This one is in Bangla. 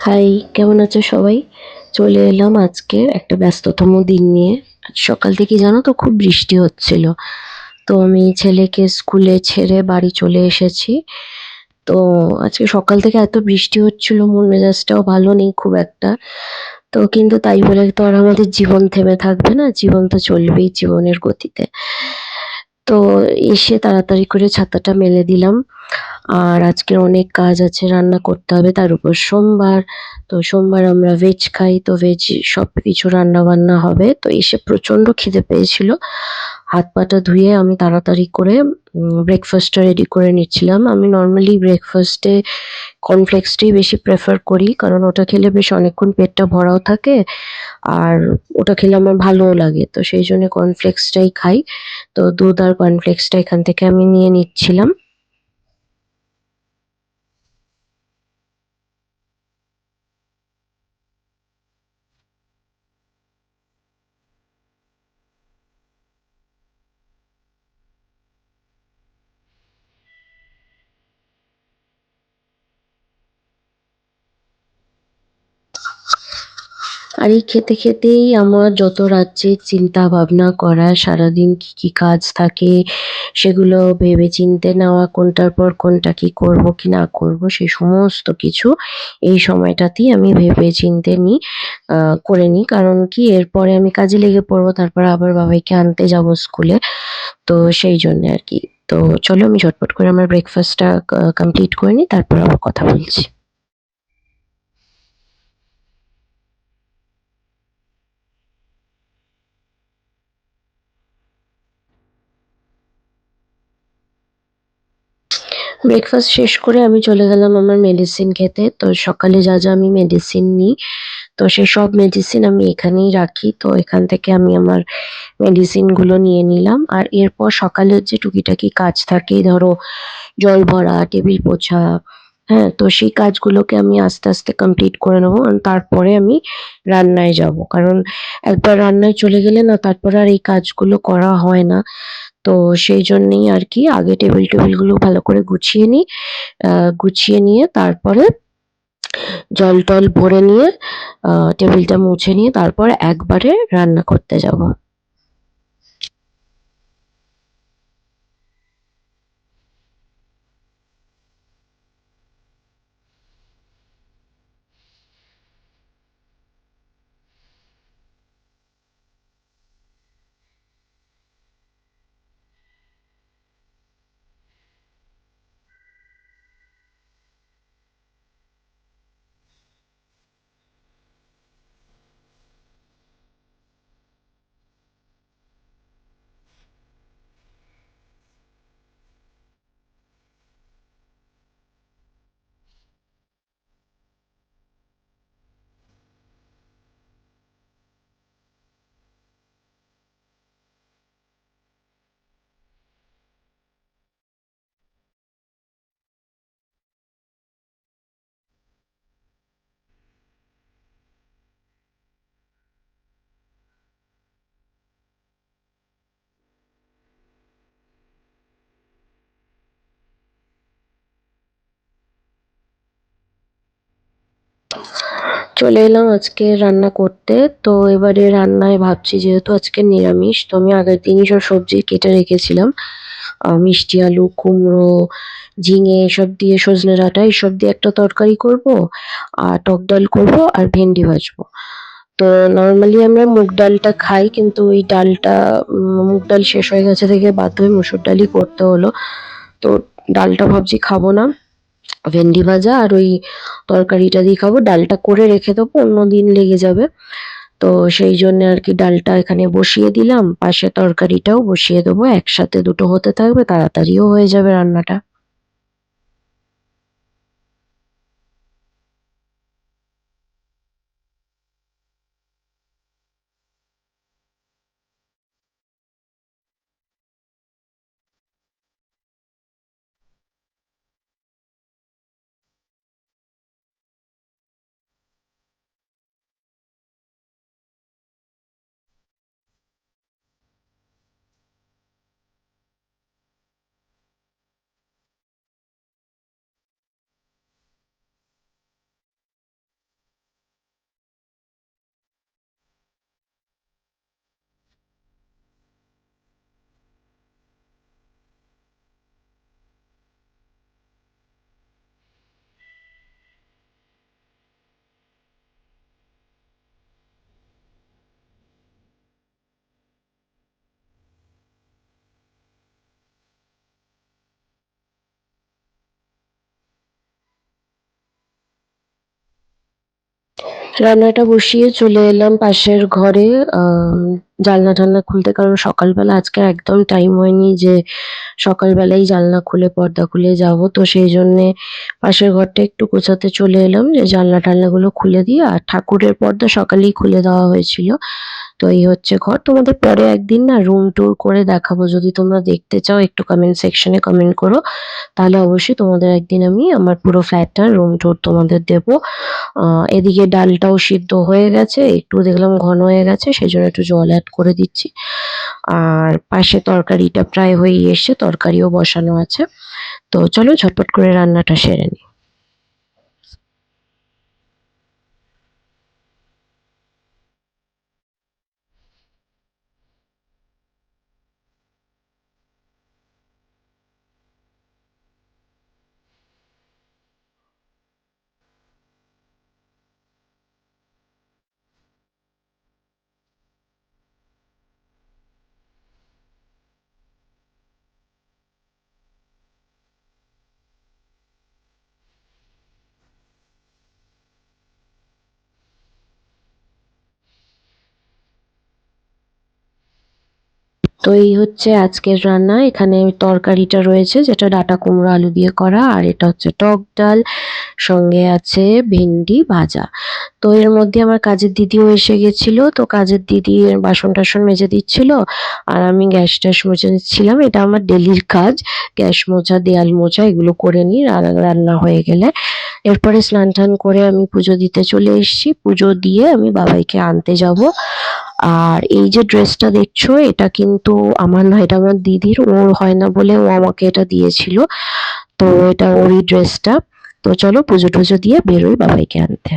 হাই, কেমন আছো সবাই? চলে এলাম আজকের একটা ব্যস্ততম দিন নিয়ে। সকাল থেকে জানো তো খুব বৃষ্টি হচ্ছিল। তো আমি ছেলেকে স্কুলে ছেড়ে বাড়ি চলে এসেছি। তো আজকে সকাল থেকে এত বৃষ্টি হচ্ছিল, মন মেজাজটাও ভালো নেই খুব একটা। তো কিন্তু তাই বলে তো আর আমাদের জীবন থেমে থাকবে না, জীবন তো চলবেই জীবনের গতিতে। তো এসে তাড়াতাড়ি করে ছাতাটা মেলে দিলাম। আর আজকে অনেক কাজ আছে রান্না করতে হবে, তার উপর সোমবার। তো সোমবার আমরা ভেজ খাই, তো ভেজ সব কিছু রান্না বান্না হবে। তো এসে প্রচণ্ড খিদে পেয়েছিল। হাত পাটা ধুয়ে আমি তাড়াতাড়ি করে ব্রেকফাস্টটা রেডি করে নিচ্ছিলাম। আমি নর্মালি ব্রেকফাস্টে কর্নফ্লেক্সটাই বেশি প্রেফার করি, কারণ ওটা খেলে বেশ অনেকক্ষণ পেটটা ভরাও থাকে আর ওটা খেলে আমার ভালোও লাগে। তো সেই জন্য কর্নফ্লেক্সটাই খাই। তো দুধ আর কর্নফ্লেক্সটা এখান থেকে আমি নিয়ে নিচ্ছিলাম। আর এই খেতে খেতেই আমার যত রাজ্যের চিন্তা ভাবনা করা, সারাদিন কি কি কাজ থাকে, সেগুলো ভেবে চিন্তে নেওয়া, কোনটার পর কোনটা কি করব, কি না করব সেই সমস্ত কিছু এই সময়টাতেই আমি ভেবে চিন্তে নিই করে নিই কারণ কি, এরপরে আমি কাজে লেগে পড়ব, তারপর আবার বাবাইকে আনতে যাব স্কুলে। তো সেই জন্য আর কি। তো চলো আমি ঝটপট করে আমার ব্রেকফাস্টটা কমপ্লিট করে নিই তারপর আবার কথা বলছি। ব্রেকফাস্ট শেষ করে আমি চলে গেলাম আমার মেডিসিন খেতে। তো সকালে যা যা আমি মেডিসিন নিই, তো সেই সব মেডিসিন আমি এখানেই রাখি। তো এখান থেকে আমি আমার মেডিসিনগুলো নিয়ে নিলাম। আর এরপর সকালের যে টুকিটাকি কাজ থাকে, ধরো জল ভরা, টেবিল পোছা হ্যাঁ তো সেই কাজগুলোকে আমি আস্তে আস্তে কমপ্লিট করে নেব। তারপরে আমি রান্নায় যাব। কারণ একবার রান্নায় চলে গেলে না, তারপরে আর এই কাজগুলো করা হয় না। তো সেই জন্যেই আর কি আগে টেবিল টেবিলগুলো ভালো করে গুছিয়ে নিই গুছিয়ে নিয়ে তারপরে জল টল ভরে নিয়ে টেবিলটা মুছে নিয়ে তারপর একবারে রান্না করতে যাব। চলে এলাম আজকে রান্না করতে। তো এবারে রান্নায় ভাবছি যেহেতু আজকে নিরামিষ, তো আমি আগের দিনই সব সবজি কেটে রেখেছিলাম। মিষ্টি, আলু, কুমড়ো, ঝিঙে এসব দিয়ে সজনে ডাঁটা এসব দিয়ে একটা তরকারি করব, আর টক ডাল করব, আর ভেন্ডি ভাজবো। তো নর্মালি আমরা মুগ ডালটা খাই, কিন্তু ওই ডালটা মুগ ডাল শেষ হয়ে গেছে থেকে বাধ্য হয়ে মুসুর ডালই করতে হলো। তো ডালটা ভাবছি খাব না। ভেন্ডি ভাজা আর ওই তরকারিটা দিয়ে খাব। ডালটা করে রেখে দেবো, অন্য দিন লেগে যাবে। তো সেই জন্য আর কি ডালটা এখানে বসিয়ে দিলাম। পাশে তরকারিটাও বসিয়ে দেবো। একসাথে দুটো হতে থাকবে, তাড়াতাড়িও হয়ে যাবে রান্নাটা। রান্নাটা বসিয়ে চলে এলাম পাশের ঘরে জানলা টালনা খুলতে, কারণ সকালবেলা আজকে একদম টাইম হয়নি যে সকালবেলাই জানলা খুলে, পর্দা খুলে যাব। তো সেই জন্যে পাশের ঘরটা একটু গোছাতে চলে এলাম যে জানলা টালনাগুলো খুলে দিয়ে, আর ঠাকুরের পর্দা সকালেই খুলে দেওয়া হয়েছিল। তো এই হচ্ছে ঘর। তোমাদের পরে একদিন না রুম ট্যুর করে দেখাবো। যদি তোমরা দেখতে চাও, একটু কমেন্ট সেকশনে কমেন্ট করো। তাহলে অবশ্যই তোমাদের একদিন আমি আমার পুরো ফ্ল্যাটটার রুম ট্যুর তোমাদের দেবো। এদিকে ডালটাও সিদ্ধ হয়ে গেছে, একটু দেখলাম ঘন হয়ে গেছে, সেই জন্য একটু জল অ্যাড করে দিচ্ছি। আর পাশে তরকারিটা প্রায় হয়ে এসে তরকারিও বসানো আছে। তো চলো ঝটপট করে রান্নাটা সেরে নিই। তো এই হচ্ছে আজকের রান্না। এখানে তরকারিটা রয়েছে যেটা ডাটা কুমড়ো আলু দিয়ে করা আর এটা হচ্ছে টক ডাল, সঙ্গে আছে ভেন্ডি ভাজা। তো এর মধ্যে আমার কাজের দিদিও এসে গেছিল, তো কাজের দিদি বাসন টাসন মেজে দিচ্ছিল আর আমি গ্যাস ট্যাস মুছে নিচ্ছিলাম। এটা আমার ডেলির কাজ, গ্যাস মোছা, দেয়াল মোছা এগুলো করে নিই রান্না হয়ে গেলে। এরপরে স্নান টান করে আমি পুজো দিতে চলে এসেছি। পুজো দিয়ে আমি বাবাইকে আনতে যাব। আর এই যে ড্রেসটা দেখছ, এটা কিন্তু আমার না, এটা আমার দিদির, ওর হয় না বলে ও আমাকে এটা দিয়েছিল। তো এটা ওরই ড্রেসটা। তো চলো পুজো টুজো দিয়ে বেরোই বাবাইকে আনতে।